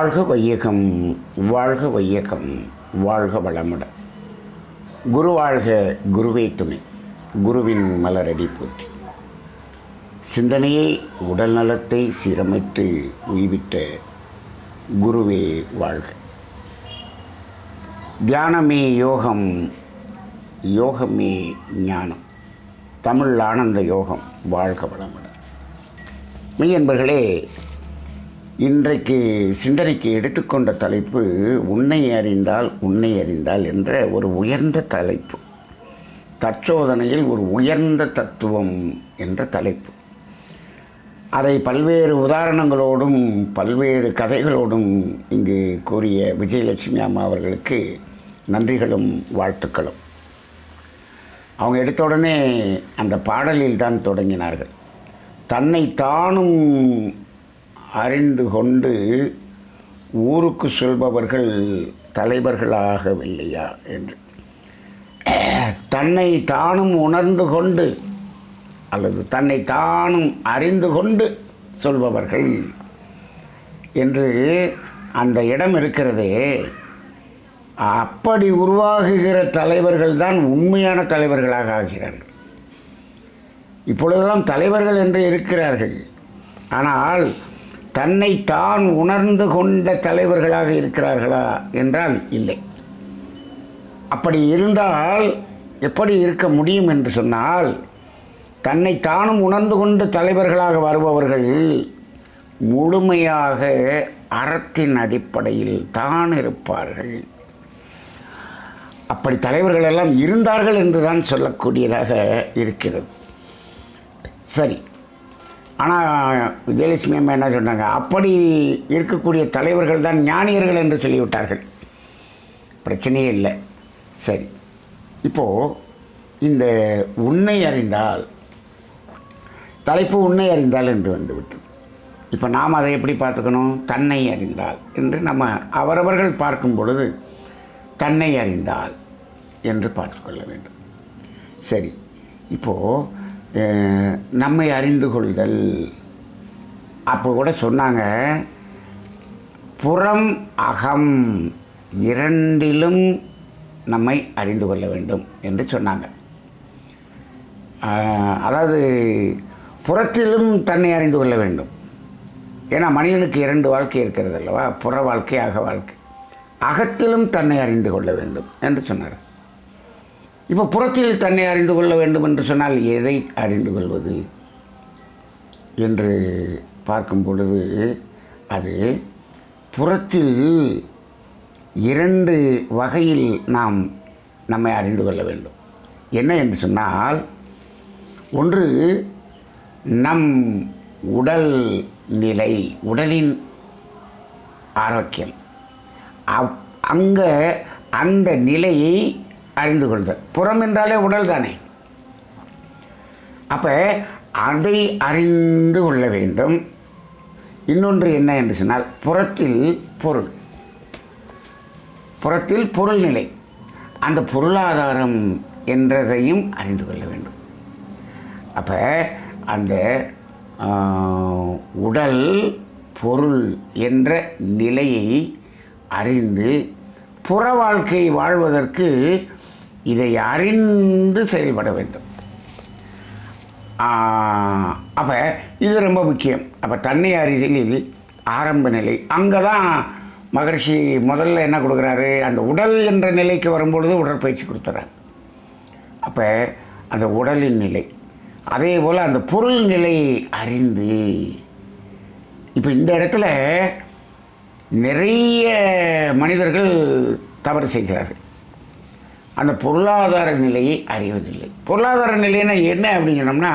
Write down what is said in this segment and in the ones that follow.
வாழ்க வையகம் வாழ்க வையகம் வாழ்க வளமுடன். குரு வாழ்க குருவே துணை குருவின் மலரடி போற்றி. சிந்தனையை உடல் நலத்தை சீரமைத்து உய்விட்ட குருவே வாழ்க. தியானமே யோகம் யோகமே ஞானம். தமிழ் ஆனந்த யோகம் வாழ்க வளமுடன். மெய் என்பர்களே இன்றைக்கு சிந்தனைக்கு எடுத்துக்கொண்ட தலைப்பு உன்னை அறிந்தால் உன்னை அறிந்தால் என்ற ஒரு உயர்ந்த தலைப்பு. தற்சோதனையில் ஒரு உயர்ந்த தத்துவம் என்ற தலைப்பு. அதை பல்வேறு உதாரணங்களோடும் பல்வேறு கதைகளோடும் இங்கு கூறிய விஜயலட்சுமி அம்மா அவர்களுக்கு நன்றிகளும் வாழ்த்துக்களும். அவங்க எடுத்த உடனே அந்த பாடலில் தான் தொடங்கினார்கள். தன்னை தானும் அறிந்து கொண்டு ஊருக்கு செல்பவர்கள் தலைவர்களாகவில்லையா என்று. தன்னை தானும் உணர்ந்து கொண்டு அல்லது தன்னை தானும் அறிந்து கொண்டு சொல்பவர்கள் என்று அந்த இடம் இருக்கிறதே. அப்படி உருவாகுகிற தலைவர்கள் தான் உண்மையான தலைவர்களாக ஆகிறார்கள். இப்பொழுதெல்லாம் தலைவர்கள் என்று இருக்கிறார்கள். ஆனால் தன்னை தான் உணர்ந்து கொண்ட தலைவர்களாக இருக்கிறார்களா என்றால் இல்லை. அப்படி இருந்தால் எப்படி இருக்க முடியும் என்று சொன்னால் தன்னை தானும் உணர்ந்து கொண்டு தலைவர்களாக வருபவர்கள் முழுமையாக அறத்தின் அடிப்படையில் தான் இருப்பார்கள். அப்படி தலைவர்கள் எல்லாம் இருந்தார்கள் என்று தான் சொல்லக்கூடியதாக இருக்கிறது. சரி ஆனால் விஜயலட்சுமி அம்மா என்ன சொன்னாங்க? அப்படி இருக்கக்கூடிய தலைவர்கள் தான் ஞானியர்கள் என்று சொல்லிவிட்டார்கள். பிரச்சனையே இல்லை. சரி. இப்போது இந்த உன்னை அறிந்தால் தலைப்பு உன்னை அறிந்தால் என்று வந்துவிட்டோம் இப்போ நாம் அதை எப்படி பார்த்துக்கணும்? தன்னை அறிந்தால் என்று நம்ம அவரவர்கள் பார்க்கும் பொழுது தன்னை அறிந்தால் என்று பார்த்துக்கொள்ள வேண்டும். சரி. இப்போது நம்மை அறிந்து கொள்தல். அப்போ கூட சொன்னாங்க புறம் அகம் இரண்டிலும் நம்மை அறிந்து கொள்ள வேண்டும் என்று சொன்னாங்க. அதாவது புறத்திலும் தன்னை அறிந்து கொள்ள வேண்டும். ஏன்னா மனிதனுக்கு இரண்டு வாழ்க்கை இருக்கிறது அல்லவா? புற வாழ்க்கை அக வாழ்க்கை. அகத்திலும் தன்னை அறிந்து கொள்ள வேண்டும் என்று சொன்னார். இப்போ புறத்தில் தன்னை அறிந்து கொள்ள வேண்டும் என்று சொன்னால் எதை அறிந்து கொள்வது? என்று பார்க்கும் பொழுது அது புறத்தில் இரண்டு வகையில் நாம் நம்மை அறிந்து கொள்ள வேண்டும். என்ன என்று சொன்னால் ஒன்று நம் உடல் நிலை உடலின் ஆரோக்கியம். அப் அங்கே அந்த நிலையை அறிந்து கொள்தல் புறம் என்றாலே உடல் தானே. அப்போ அதை அறிந்து கொள்ள வேண்டும். இன்னொன்று என்ன என்று சொன்னால் புறத்தில் பொருள். புறத்தில் பொருள் நிலை. அந்த பொருளாதாரம் என்றதையும் அறிந்து கொள்ள வேண்டும். அப்போ அந்த உடல் பொருள் என்ற நிலையை அறிந்து புற வாழ்க்கை வாழ்வதற்கு இதை அறிந்து செயல்பட வேண்டும். அப்போ இது ரொம்ப முக்கியம். அப்போ தன்னை அறிதலில் ஆரம்ப நிலை. அங்கே தான் மகர்ஷி முதல்ல என்ன கொடுக்குறாரு? அந்த உடல் என்ற நிலைக்கு வரும்பொழுது உடற்பயிற்சி கொடுத்துறாங்க அப்போ அந்த உடலின் நிலை. அதே போல் அந்த பொருள் நிலையை அறிந்து இப்போ இந்த இடத்துல நிறைய மனிதர்கள் தவறு செய்கிறார்கள். அந்த பொருளாதார நிலையை அறிவதில்லை. பொருளாதார நிலைன்னா என்ன அப்படிங்கிறோம்னா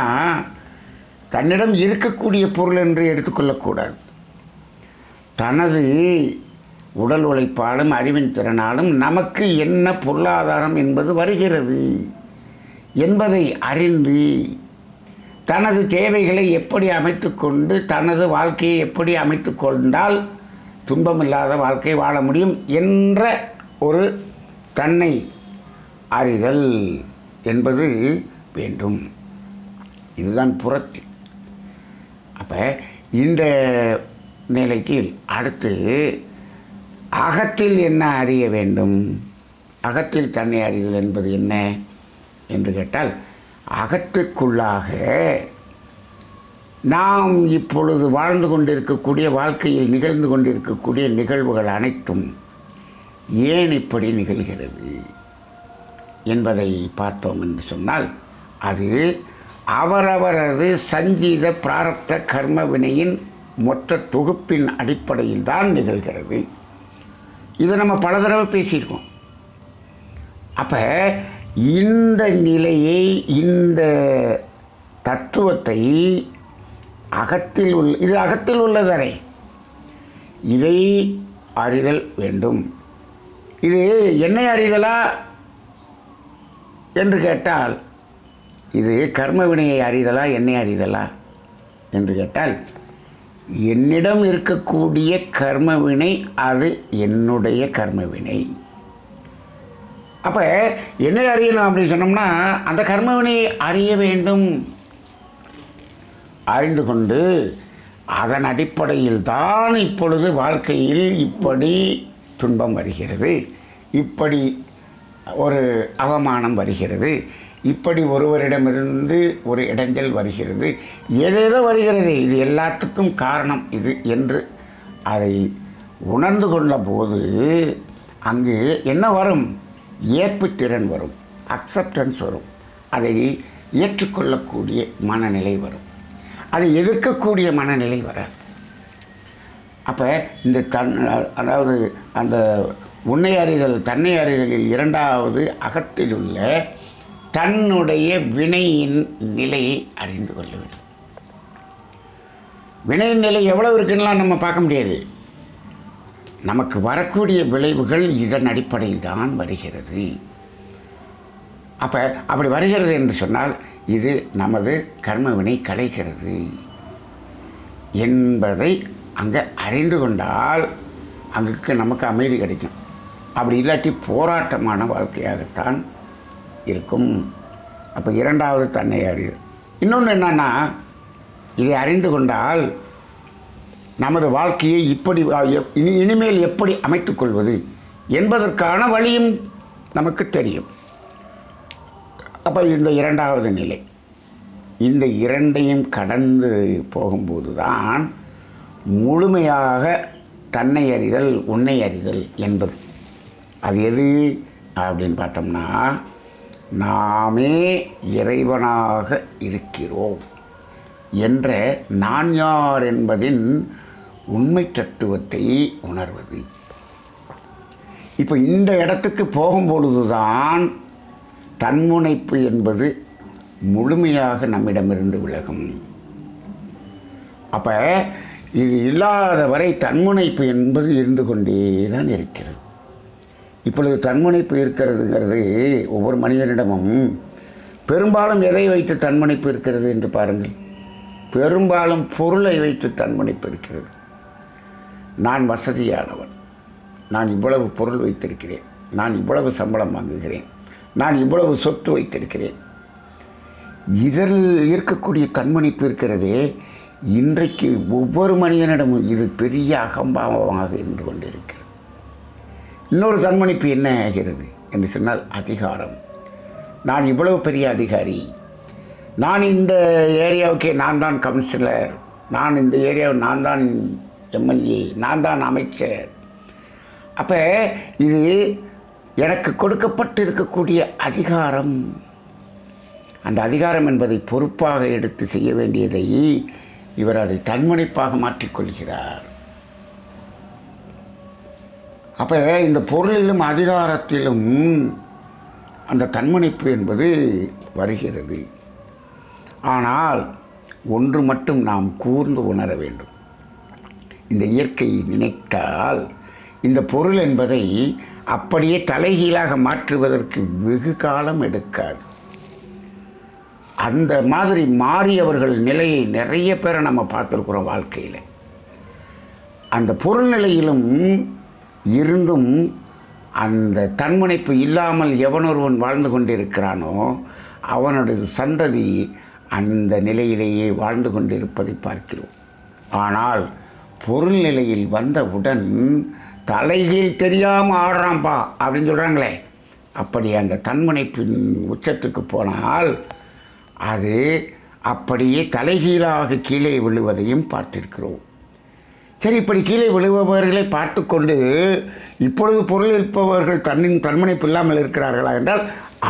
தன்னிடம் இருக்கக்கூடிய பொருள் என்று எடுத்துக்கொள்ளக்கூடாது. தனது உடல் உழைப்பாலும் அறிவின் திறனாலும் நமக்கு என்ன பொருளாதாரம் என்பது வருகிறது என்பதை அறிந்து தனது தேவைகளை எப்படி அமைத்து கொண்டு தனது வாழ்க்கையை எப்படி அமைத்து கொண்டால் துன்பமில்லாத வாழ்க்கை வாழ முடியும் என்ற ஒரு தன்னை அறிதல் என்பது வேண்டும். இதுதான் புறத்தில் அப்போ இந்த நிலைக்கு அடுத்து அகத்தில் என்ன அறிய வேண்டும்? அகத்தில் தன்னை அறிதல் என்பது என்ன என்று கேட்டால் அகத்துக்குள்ளாக நாம் இப்பொழுது வாழ்ந்து கொண்டிருக்கக்கூடிய வாழ்க்கையில் நிகழ்ந்து கொண்டிருக்கக்கூடிய நிகழ்வுகள் அனைத்தும் ஏன் இப்படி நிகழ்கிறது? என்பதை பார்த்தோம் என்று சொன்னால் அது அவரவரது சங்கீத பிராரப்த கர்ம வினையின் மொத்த தொகுப்பின் அடிப்படையில் தான் நிகழ்கிறது. இதை நம்ம பல தடவை பேசியிருக்கோம். அப்போ இந்த நிலையை இந்த தத்துவத்தை அகத்தில் உள்ள இது அகத்தில் உள்ளதரே இதை அறிதல் வேண்டும். இது என்னை அறிதலா? என்று கேட்டால் இது கர்ம வினையை அறிதலா என்னை அறிதலா? என்று கேட்டால் என்னிடம் இருக்கக்கூடிய கர்ம வினை அது என்னுடைய கர்ம வினை. அப்போ என்னை அறியணும் அப்படின்னு சொன்னோம்னா அந்த கர்ம வினையை அறிய வேண்டும். ஆழ்ந்து கொண்டு அதன் அடிப்படையில் தான் இப்பொழுது வாழ்க்கையில் இப்படி துன்பம் வருகிறது. இப்படி ஒரு அவமானம் வருகிறது. இப்படி ஒருவரிடமிருந்து ஒரு இடைஞ்சல் வருகிறது. ஏதேதோ வருகிறது. இது எல்லாத்துக்கும் காரணம் இது என்று அதை உணர்ந்து கொண்ட போது அங்கு என்ன வரும்? ஏற்புத்திறன் வரும். அக்செப்டன்ஸ் வரும். அதை ஏற்றுக்கொள்ளக்கூடிய மனநிலை வரும். அதை எதிர்க்கக்கூடிய மனநிலை வராது. அப்போ இந்த தன் அதாவது அந்த உன்னை அறிதல் தன்னை அறிதலில் இரண்டாவது அகத்தில் உள்ள தன்னுடைய வினையின் நிலையை அறிந்து கொள்ள வேண்டும். வினையின் நிலை எவ்வளவு இருக்குன்னுலாம் நம்ம பார்க்க முடியாது. நமக்கு வரக்கூடிய விளைவுகள் இதன் அடிப்படையில் தான் வருகிறது. அப்போ அப்படி வருகிறது என்று சொன்னால் இது நமது கர்மவினை கலைகிறது என்பதை அங்கே அறிந்து கொண்டால் அங்குக்கு நமக்கு அமைதி கிடைக்கும். அப்படி இல்லாட்டி போராட்டமான வாழ்க்கையாகத்தான் இருக்கும். அப்போ இரண்டாவது தன்னை அறிவு. இன்னொன்று என்னன்னா இதை அறிந்து கொண்டால் நமது வாழ்க்கையை இப்படி இனி இனிமேல் எப்படி அமைத்துக்கொள்வது என்பதற்கான வழியும் நமக்கு தெரியும். அப்போ இந்த இரண்டாவது நிலை. இந்த இரண்டையும் கடந்து போகும்போது தான் முழுமையாக தன்னை அறிதல் உன்னை அறிதல் என்பது. அது எது அப்படின்னு பார்த்தோம்னா நாமே இறைவனாக இருக்கிறோம் என்ற நான் யார் என்பதின் உண்மை தத்துவத்தை உணர்வது. இப்போ இந்த இடத்துக்கு போகும்பொழுதுதான் தன்முனைப்பு என்பது முழுமையாக நம்மிடமிருந்து விலகும். அப்போ இது இல்லாத வரை தன்முனைப்பு என்பது இருந்து கொண்டே தான் இருக்கிறது. இப்பொழுது தன்முனைப்பு இருக்கிறதுங்கிறது ஒவ்வொரு மனிதனிடமும் பெரும்பாலும் எதை வைத்து தன்முனைப்பு இருக்கிறது என்று பாருங்கள். பெரும்பாலும் பொருளை வைத்து தன்முனைப்பு இருக்கிறது நான் வசதியானவன். நான் இவ்வளவு பொருள் வைத்திருக்கிறேன். நான் இவ்வளவு சம்பளம் வாங்குகிறேன். நான் இவ்வளவு சொத்து வைத்திருக்கிறேன். இதில் இருக்கக்கூடிய தன்மணிப்பு இருக்கிறதே இன்றைக்கு ஒவ்வொரு மனிதனிடமும் இது பெரிய அகம்பாவமாக இருந்து கொண்டிருக்கிறது. இன்னொரு தன்மணிப்பு என்ன ஆகிறது? என்று சொன்னால் அதிகாரம். நான் இவ்வளவு பெரிய அதிகாரி. நான் இந்த ஏரியாவுக்கே நான் தான் கவுன்சிலர். நான் இந்த ஏரியாவை நான் தான் எம்எல்ஏ நான் தான் அமைச்சர். அப்போ இது எனக்கு கொடுக்கப்பட்டு இருக்கக்கூடிய அதிகாரம். அந்த அதிகாரம் என்பதை பொறுப்பாக எடுத்து செய்ய வேண்டியதை இவர் அதை தன்முனைப்பாக மாற்றிக்கொள்கிறார். அப்போ இந்த பொருளிலும் அதிகாரத்திலும் அந்த தன்மணிப்பு என்பது வருகிறது. ஆனால் ஒன்று மட்டும் நாம் கூர்ந்து உணர வேண்டும். இந்த இயற்கையை நினைத்தால் இந்த பொருள் என்பதை அப்படியே தலைகீழாக மாற்றுவதற்கு வெகு காலம் எடுக்காது. அந்த மாதிரி மாறியவர்கள் நிலையை நிறைய பேரை நம்ம பார்த்துருக்குறோம் வாழ்க்கையில். அந்த பொருள் நிலையிலும் இருந்தும் அந்த தன்முனைப்பு இல்லாமல் எவனொருவன் வாழ்ந்து கொண்டிருக்கிறானோ அவனுடைய சந்ததி அந்த நிலையிலேயே வாழ்ந்து கொண்டிருப்பதை பார்க்கிறோம். ஆனால் பொருள் நிலையில் வந்தவுடன் தலைகீழ் தெரியாமல் ஆடுறான்ப்பா அப்படின்னு சொல்கிறாங்களே அப்படி அந்த தன்முனைப்பின் உச்சத்துக்கு போனால் அது அப்படியே தலைகீழாக கீழே விழுவதையும் பார்த்திருக்கிறோம். சரி இப்படி கீழே விழுபவர்களை பார்த்து கொண்டு இப்பொழுது பொருள் இருப்பவர்கள் தன்னின் தன்மனைப்பு இல்லாமல் இருக்கிறார்களா என்றால்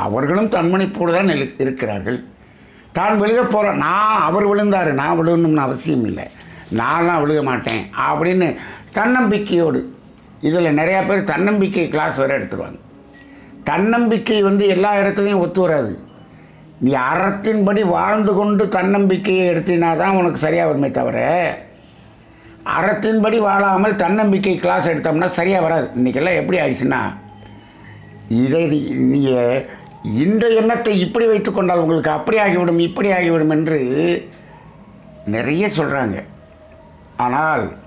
அவர்களும் தன்மனைப்போடு தான் இருக்கிறார்கள். தான் விழுக போகிறோம் நான் அவர் விழுந்தார் நான் விழுகணும்னு அவசியம் இல்லை. நான்லாம் விழுக மாட்டேன் அப்படின்னு தன்னம்பிக்கையோடு இதில் நிறையா பேர் தன்னம்பிக்கை கிளாஸ் வேறு எடுத்துருவாங்க. தன்னம்பிக்கை வந்து எல்லா இடத்துலையும் ஒத்து வராது. நீ அறத்தின்படி வாழ்ந்து கொண்டு தன்னம்பிக்கையை எடுத்தினா தான் உனக்கு சரியாக வருமே தவிர அறத்தின்படி வாழாமல் தன்னம்பிக்கை கிளாஸ் எடுத்தோம்னா சரியாக வராது. இன்றைக்கெல்லாம் எப்படி ஆயிடுச்சுன்னா இதை நீங்கள் இந்த எண்ணத்தை இப்படி வைத்துக்கொண்டால் உங்களுக்கு அப்படி ஆகிவிடும் இப்படி ஆகிவிடும் என்று நிறைய சொல்கிறாங்க ஆனால்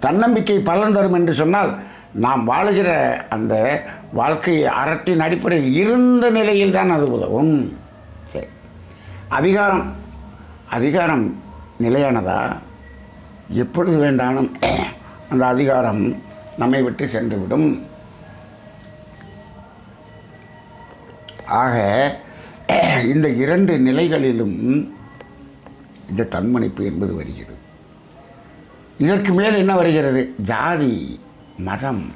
தன்னம்பிக்கை பலன் தரும் என்று சொன்னால் நாம் வாழுகிற அந்த வாழ்க்கை அறத்தின் அடிப்படையில் இருந்த நிலையில் தான் அது உதவும். சரி. அதிகாரம் அதிகாரம் நிலையானதா? எப்பொழுது வேண்டாலும் அந்த அதிகாரம் நம்மை விட்டு சென்றுவிடும். ஆக இந்த இரண்டு நிலைகளிலும் இந்த தன்மணிப்பு என்பது வருகிறது. இதற்கு மேல் என்ன வருகிறது? ஜாதி மதம்.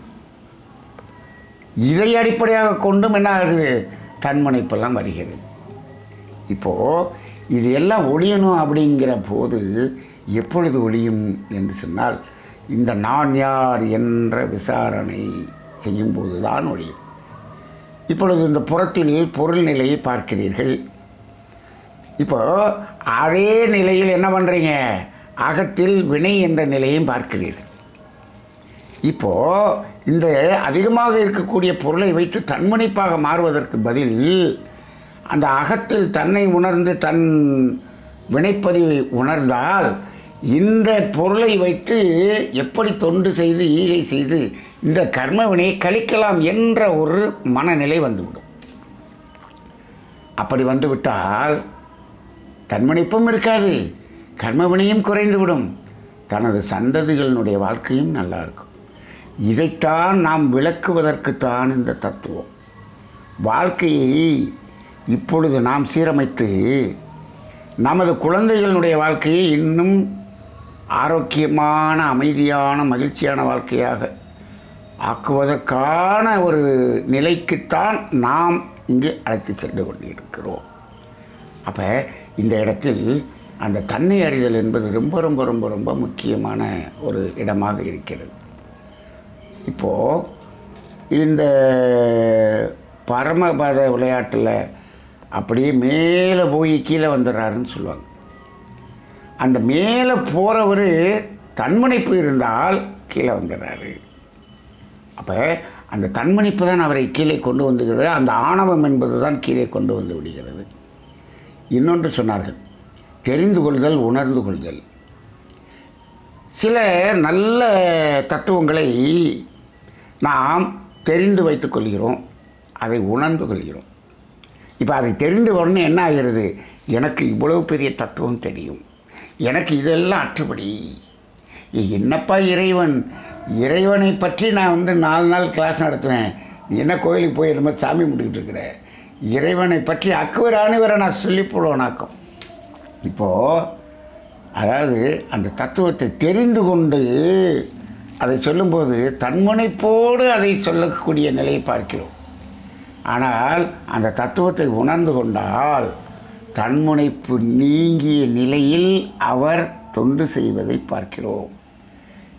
இதை அடிப்படையாக கொண்டும் என்ன ஆகுது தன்மணிப்பெல்லாம் வருகிறது. இப்போது இது எல்லாம் ஒழியணும் அப்படிங்கிற போது எப்பொழுது ஒழியும் என்று சொன்னால் இந்த நான் யார் என்ற விசாரணை செய்யும்போது தான் ஒழியும். இப்பொழுது இந்த புறத்தில் பொருள் நிலையை பார்க்கிறீர்கள். இப்போ அதே நிலையில் என்ன பண்ணுறீங்க அகத்தில் வினை என்ற நிலையும் பார்க்கிறீர்கள். இப்போ இந்த அதிகமாக இருக்கக்கூடிய பொருளை வைத்து தன்மணிப்பாக மாறுவதற்கு பதில் அந்த அகத்தில் தன்னை உணர்ந்து தன் வினைப்பதிவை உணர்ந்தால் இந்த பொருளை வைத்து எப்படி தொண்டு செய்து ஈகை செய்து இந்த கர்ம வினையை கழிக்கலாம் என்ற ஒரு மனநிலை வந்துவிடும். அப்படி வந்துவிட்டால் தன்மணிப்பும் இருக்காது கர்மவினையும் குறைந்துவிடும். தனது சந்ததிகளினுடைய வாழ்க்கையும் நல்லா இருக்கும். இதைத்தான் நாம் விளக்குவதற்குத்தான் இந்த தத்துவம். வாழ்க்கையை இப்பொழுது நாம் சீரமைத்து நமது குழந்தைகளுடைய வாழ்க்கையை இன்னும் ஆரோக்கியமான அமைதியான மகிழ்ச்சியான வாழ்க்கையாக ஆக்குவதற்கான ஒரு நிலைக்குத்தான் நாம் இங்கே அழைத்து சென்று கொண்டிருக்கிறோம். அப்போ இந்த இடத்தில் அந்த தன்னை அறிதல் என்பது ரொம்ப ரொம்ப ரொம்ப ரொம்ப முக்கியமான ஒரு இடமாக இருக்கிறது. இப்போது இந்த பரமபத விளையாட்டில் அப்படியே மேலே போய் கீழே வந்துடுறாருன்னு சொல்லுவாங்க. அந்த மேலே போகிறவர் தன்மணிப்பு இருந்தால் கீழே வந்துடுறாரு. அப்போ அந்த தன்மணிப்பு தான் அவரை கீழே கொண்டு வந்துகிறது. அந்த ஆணவம் என்பது தான் கீழே கொண்டு வந்து விடுகிறது. இன்னொன்று சொன்னார்கள். தெரிந்து கொள்தல் உணர்ந்து கொள்தல். சில நல்ல தத்துவங்களை நாம் தெரிந்து வைத்துக் கொள்கிறோம். அதை உணர்ந்து கொள்கிறோம். இப்போ அதை தெரிந்த உடனே என்ன ஆகிறது? எனக்கு இவ்வளவு பெரிய தத்துவம் தெரியும். எனக்கு இதெல்லாம் அற்றுப்படி என்னப்பா இறைவன்? இறைவனை பற்றி நான் வந்து நாலு நாள் கிளாஸ் நடத்துவேன். என்ன கோயிலுக்கு போய் என்னமோ சாமி முடிக்கிட்டு இருக்கிற? இறைவனை பற்றி அக்குவர் அணுவரை நான் சொல்லி போடுவேனாக்கும் இப்போது அதாவது அந்த தத்துவத்தை தெரிந்து கொண்டு அதை சொல்லும்போது தன்முனைப்போடு அதை சொல்லக்கூடிய நிலையை பார்க்கிறோம். ஆனால் அந்த தத்துவத்தை உணர்ந்து கொண்டால் தன்முனைப்பு நீங்கிய நிலையில் அவர் தொண்டு செய்வதை பார்க்கிறோம்.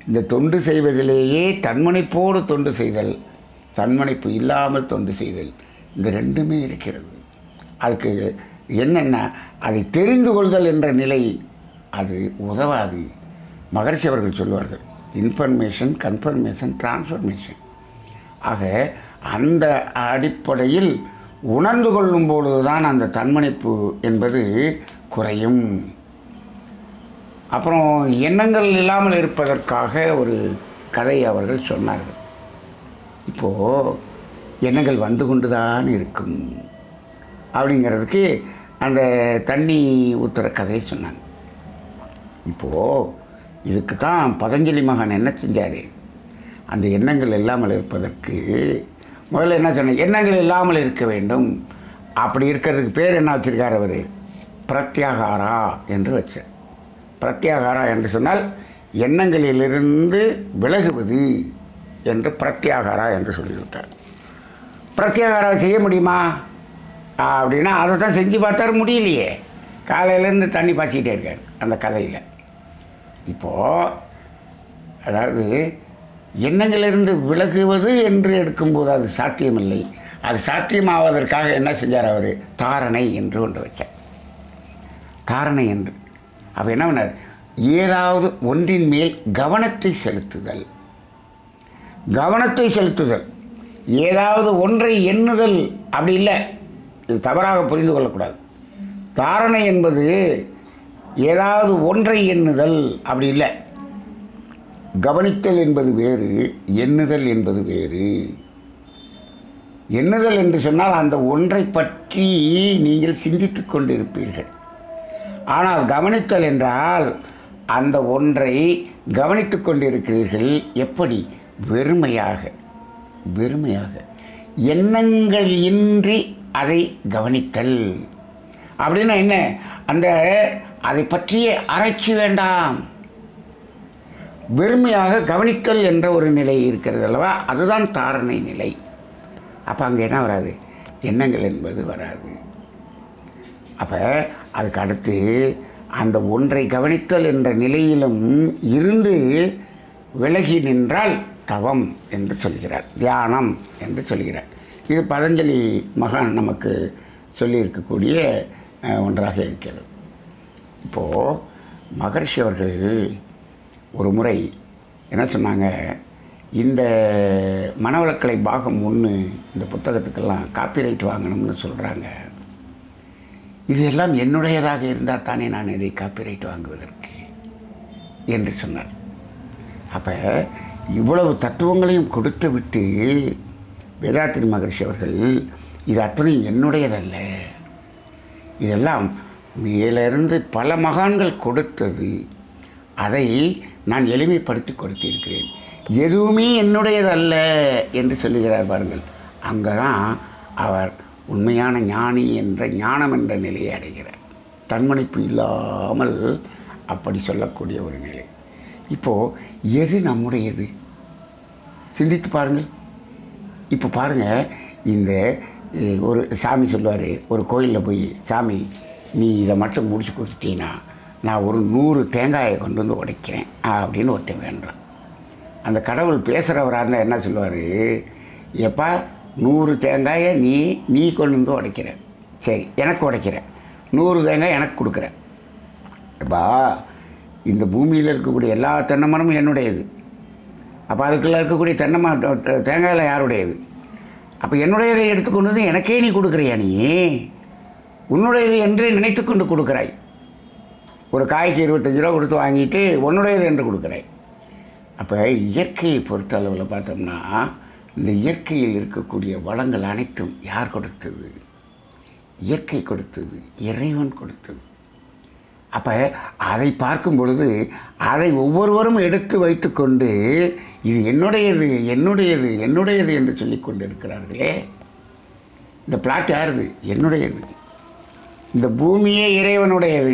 இந்த தொண்டு செய்வதிலேயே தன்முனைப்போடு தொண்டு செய்தல் தன்முனைப்பு இல்லாமல் தொண்டு செய்தல் இந்த ரெண்டுமே இருக்கிறது. அதுக்கு என்னென்ன அதை தெரிந்து கொள்தல் என்ற நிலை அது உதவாது. மகர்ஷி அவர்கள் சொல்வார்கள் இன்ஃபர்மேஷன் கன்ஃபர்மேஷன் டிரான்ஸ்ஃபர்மேஷன். ஆக அந்த அடிப்படையில் உணர்ந்து கொள்ளும் பொழுதுதான் அந்த தன்மணிப்பு என்பது குறையும். அப்புறம் எண்ணங்கள் இல்லாமல் இருப்பதற்காக ஒரு கதை அவர்கள் சொன்னார்கள். இப்போது எண்ணங்கள் வந்து கொண்டு தான் இருக்கும் அப்படிங்கிறதுக்கு அந்த தண்ணி ஊற்றுற கதையை சொன்னாங்க. இப்போது இதுக்கு தான் பதஞ்சலி மகன் என்ன செஞ்சார்? அந்த எண்ணங்கள் இல்லாமல் இருப்பதற்கு முதல்ல என்ன சொன்னேன் எண்ணங்கள் இல்லாமல் இருக்க வேண்டும். அப்படி இருக்கிறதுக்கு பேர் என்ன வச்சுருக்கார் அவர்? பிரத்யாகாரா என்று வச்சார். பிரத்யாகாரா என்று சொன்னால் எண்ணங்களிலிருந்து விலகுவது என்று பிரத்யாகாரா என்று சொல்லிவிட்டார். பிரத்யாகாரா செய்ய முடியுமா? அப்படின்னா அதை தான் செஞ்சு பார்த்தாரு முடியலையே. காலையிலேருந்து தண்ணி பாய்ச்சிக்கிட்டே இருக்கார் அந்த கதையில். இப்போது அதாவது எண்ணங்களிலிருந்து விலகுவது என்று எடுக்கும்போது அது சாத்தியமில்லை. அது சாத்தியமாவதற்காக என்ன செஞ்சார் அவர்? தாரணை என்று ஒன்று வச்சார். தாரணை என்று. அவர் என்ன பண்ணார்? ஏதாவது ஒன்றின் மேல் கவனத்தை செலுத்துதல். கவனத்தை செலுத்துதல். ஏதாவது ஒன்றை எண்ணுதல். அப்படி இல்லை. இது தவறாக புரிந்து கொள்ளக்கூடாது. தாரணை என்பது ஏதாவது ஒன்றை எண்ணுதல். அப்படி இல்லை. கவனித்தல் என்பது வேறு எண்ணுதல் என்பது வேறு. எண்ணுதல் என்று சொன்னால் அந்த ஒன்றை பற்றி நீங்கள் சிந்தித்து கொண்டிருப்பீர்கள். ஆனால் கவனித்தல் என்றால் அந்த ஒன்றை கவனித்து கொண்டிருக்கிறீர்கள் எப்படி? வெறுமையாக வெறுமையாக. எண்ணங்கள் இன்றி அதை கவனித்தல். அப்படின்னா என்ன? அந்த அதை பற்றிய அரைச்சி வேண்டாம். வெறுமையாக கவனித்தல் என்ற ஒரு நிலை இருக்கிறது அல்லவா? அதுதான் தாரணை நிலை. அப்போ அங்கே என்ன வராது? எண்ணங்கள் என்பது வராது. அப்போ அதுக்கு அடுத்து அந்த ஒன்றை கவனித்தல் என்ற நிலையிலும் இருந்து விலகி நின்றால் தவம் என்று சொல்கிறார். தியானம் என்று சொல்கிறார். இது பதஞ்சலி மகான் நமக்கு சொல்லியிருக்கக்கூடிய ஒன்றாக இருக்கிறது. இப்போது மகர்ஷி அவர்கள் ஒரு முறை என்ன சொன்னாங்க இந்த மனவளக்கலை பாகம் ஒன்று இந்த புத்தகத்துக்கெல்லாம் காப்பிரைட் வாங்கணும்னு சொல்கிறாங்க இது எல்லாம் என்னுடையதாக இருந்தால் தானே நான் இதை காப்பிரைட் வாங்குவதற்கு என்று சொன்னார். அப்போ இவ்வளவு தத்துவங்களையும் கொடுத்து விட்டு வேதாத்திரி மகர்ஷி அவர்கள் இது அத்தனையும் என்னுடையதல்ல. இதெல்லாம் மேலிருந்து பல மகான்கள் கொடுத்தது. அதை நான் எளிமைப்படுத்தி கொடுத்திருக்கிறேன். எதுவுமே என்னுடையதல்ல என்று சொல்லுகிறார் பாருங்கள். அங்கே தான் அவர் உண்மையான ஞானி என்ற ஞானம் என்ற நிலையை அடைகிறார். தன்மணிப்பு இல்லாமல் அப்படி சொல்லக்கூடிய ஒரு நிலை. இப்போது எது நம்முடையது? சிந்தித்து பாருங்கள். இப்போ பாருங்கள் இந்த ஒரு சாமி சொல்லுவார் ஒரு கோயிலில் போய் சாமி நீ இதை மட்டும் முடிச்சு கொடுத்துட்டீங்கன்னா நான் ஒரு நூறு தேங்காயை கொண்டு வந்து உடைக்கிறேன் அப்படின்னு ஒருத்தன் வேண்டான் அந்த கடவுள் பேசுகிறவராக இருந்தால் என்ன சொல்லுவார்? எப்பா நூறு தேங்காயை நீ நீ கொண்டு வந்து உடைக்கிற. சரி எனக்கு உடைக்கிற. நூறு தேங்காய் எனக்கு கொடுக்குற. எப்பா இந்த பூமியில் இருக்கக்கூடிய எல்லா தென்னை மரமும் என்னுடையது. அப்போ அதுக்குள்ளே இருக்கக்கூடிய தென்னை மரம் தேங்காயில் யாருடையது? அப்போ என்னுடையதை எடுத்துக்கொண்டு வந்து எனக்கே நீ கொடுக்குறியா நீ? உன்னுடையது என்று நினைத்து கொண்டு கொடுக்குறாய். ஒரு காய்க்கு இருபத்தஞ்சி ரூபா கொடுத்து வாங்கிட்டு உன்னுடையது என்று கொடுக்குறேன். அப்போ இயற்கையை பொறுத்த அளவில் பார்த்தோம்னா இந்த இயற்கையில் இருக்கக்கூடிய வளங்கள் அனைத்தும் யார் கொடுத்தது? இயற்கை கொடுத்தது இறைவன் கொடுத்தது. அப்போ அதை பார்க்கும் பொழுது அதை ஒவ்வொருவரும் எடுத்து வைத்துக்கொண்டு இது என்னுடையது என்னுடையது என்னுடையது என்று சொல்லிக் கொண்டு இருக்கிறார்களே இந்த பிளாட் யாருது? என்னுடையது. இந்த பூமியே இறைவனுடையது.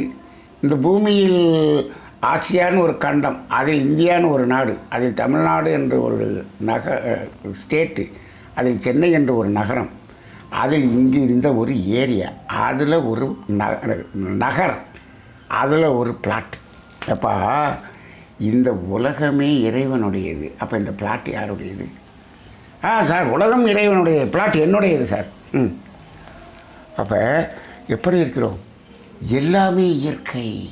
இந்த பூமியில் ஆசியான்னு ஒரு கண்டம் அதில் இந்தியான்னு ஒரு நாடு அதில் தமிழ்நாடு என்ற ஒரு நக ஸ்டேட்டு அதில் சென்னை என்ற ஒரு நகரம் அதில் இங்கே இருந்த ஒரு ஏரியா அதில் ஒரு நகர் அதில் ஒரு பிளாட். அப்பா இந்த உலகமே இறைவனுடையது. அப்போ இந்த பிளாட் யாருடையது? ஆ சார் உலகம் இறைவனுடைய பிளாட் என்னுடையது சார். ம். அப்போ எப்படி இருக்கிறோம்? எல்லாமே இயற்கை.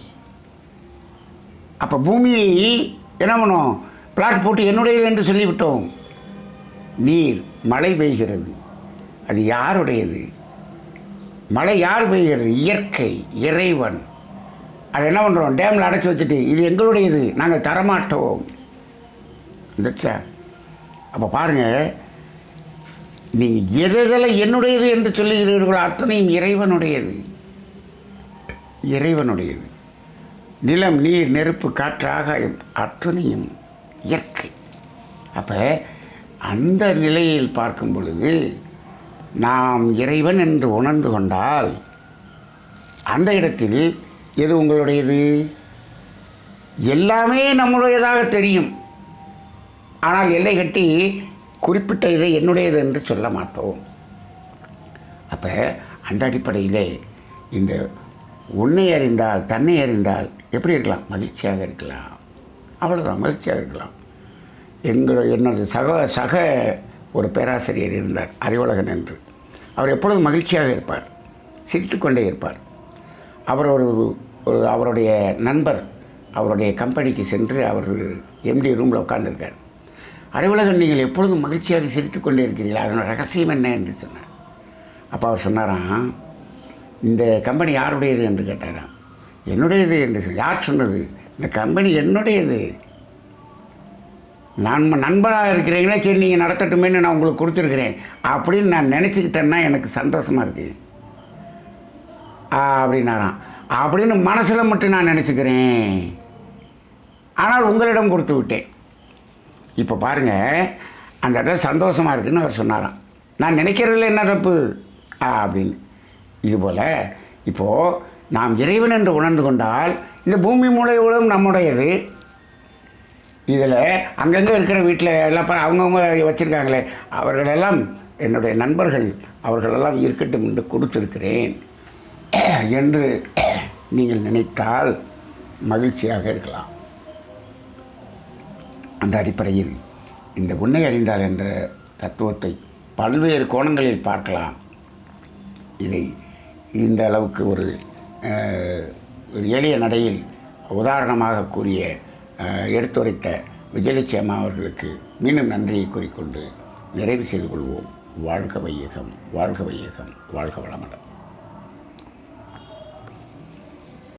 அப்போ பூமியை என்ன பண்ணோம்? பிளாட் போட்டு என்னுடையது என்று சொல்லிவிட்டோம். நீர் மழை பெய்கிறது. அது யாருடையது? மழை யார் பெய்கிறது? இயற்கை இறைவன். அதை என்ன பண்ணுறோம் டேமில் அடைச்சி வச்சுட்டு இது எங்களுடையது. நாங்கள் தரமாட்டோம். இந்தச்சா அப்போ பாருங்கள் நீங்கள் எதெல்லாம் என்னுடையது என்று சொல்லுகிறீர்களோ அத்தனையும் இறைவனுடையது. இறைவனுடையது. நிலம் நீர் நெருப்பு காற்று அத்துணையும் இயற்கை. அப்போ அந்த நிலையில் பார்க்கும் பொழுது நாம் இறைவன் என்று உணர்ந்து கொண்டால் அந்த இடத்தில் எது உங்களுடையது? எல்லாமே நம்முடையதாக தெரியும். ஆனால் எல்லை கட்டி குறிப்பிட்ட இதை என்னுடையது என்று சொல்ல மாட்டோம். அப்போ அந்த அடிப்படையிலே இந்த உன்னை அறிந்தால் தன்னை அறிந்தால் எப்படி இருக்கலாம்? மகிழ்ச்சியாக இருக்கலாம். அவ்வளோதான் மகிழ்ச்சியாக இருக்கலாம். எங்களோட என்னோட சக சக ஒரு பேராசிரியர் இருந்தார் அறிவுலகன் என்று. அவர் எப்பொழுதும் மகிழ்ச்சியாக இருப்பார் சிரித்துக்கொண்டே இருப்பார். அவர் ஒரு ஒரு அவருடைய நண்பர் அவருடைய கம்பெனிக்கு சென்று அவர் எம்டி ரூமில் உட்கார்ந்துருக்கார். அறிவுலகன் நீங்கள் எப்பொழுதும் மகிழ்ச்சியாக சிரித்து கொண்டே இருக்கிறீர்கள்? அதனோட ரகசியம் என்ன என்று சொன்னார். அப்போ அவர் சொன்னாராம் இந்த கம்பெனி யாருடையது என்று கேட்டாராம். என்னுடையது என்று யார் சொன்னது? இந்த கம்பெனி என்னுடையது. நான் நண்பராக இருக்கிறீங்கன்னா சரி நீங்கள் நடத்தட்டுமேன்னு நான் உங்களுக்கு கொடுத்துருக்குறேன். அப்படின்னு நான் நினச்சிக்கிட்டேன்னா எனக்கு சந்தோஷமாக இருக்குது அப்படின்னாராம். அப்படின்னு மனசில் மட்டும் நான் நினச்சிக்கிறேன். ஆனால் உங்களிடம் கொடுத்து விட்டேன். இப்போ பாருங்கள் அந்த இடம் சந்தோஷமாக இருக்குன்னு அவர் சொன்னாராம். நான் நினைக்கிறதுல என்ன தப்பு? ஆ, அப்படின்னு. இதுபோல் இப்போது நாம் இறைவன் என்று உணர்ந்து கொண்டால் இந்த பூமி மூலையோடும் நம்முடையது? இதில் அங்கங்கே இருக்கிற வீட்டில் எல்லாம் அவங்கவுங்க வச்சுருக்காங்களே அவர்களெல்லாம் என்னுடைய நண்பர்கள் அவர்களெல்லாம் இருக்கட்டும் என்று கொடுத்திருக்கிறேன் என்று நீங்கள் நினைத்தால் மகிழ்ச்சியாக இருக்கலாம். அந்த அடிப்படையில் இந்த உன்னை அறிந்தால் என்ற தத்துவத்தை பல்வேறு கோணங்களில் பார்க்கலாம். இதை இந்த அளவுக்கு ஒரு ஒரு எளிய நடையில் உதாரணமாக கூறிய எடுத்துரைத்த விஜயலட்சுமி அம்மா அவர்களுக்கு மீண்டும் நன்றியை கூறிக்கொண்டு நிறைவு செய்து கொள்வோம். வாழ்க வையகம் வாழ்க வையகம் வாழ்க வளமடம்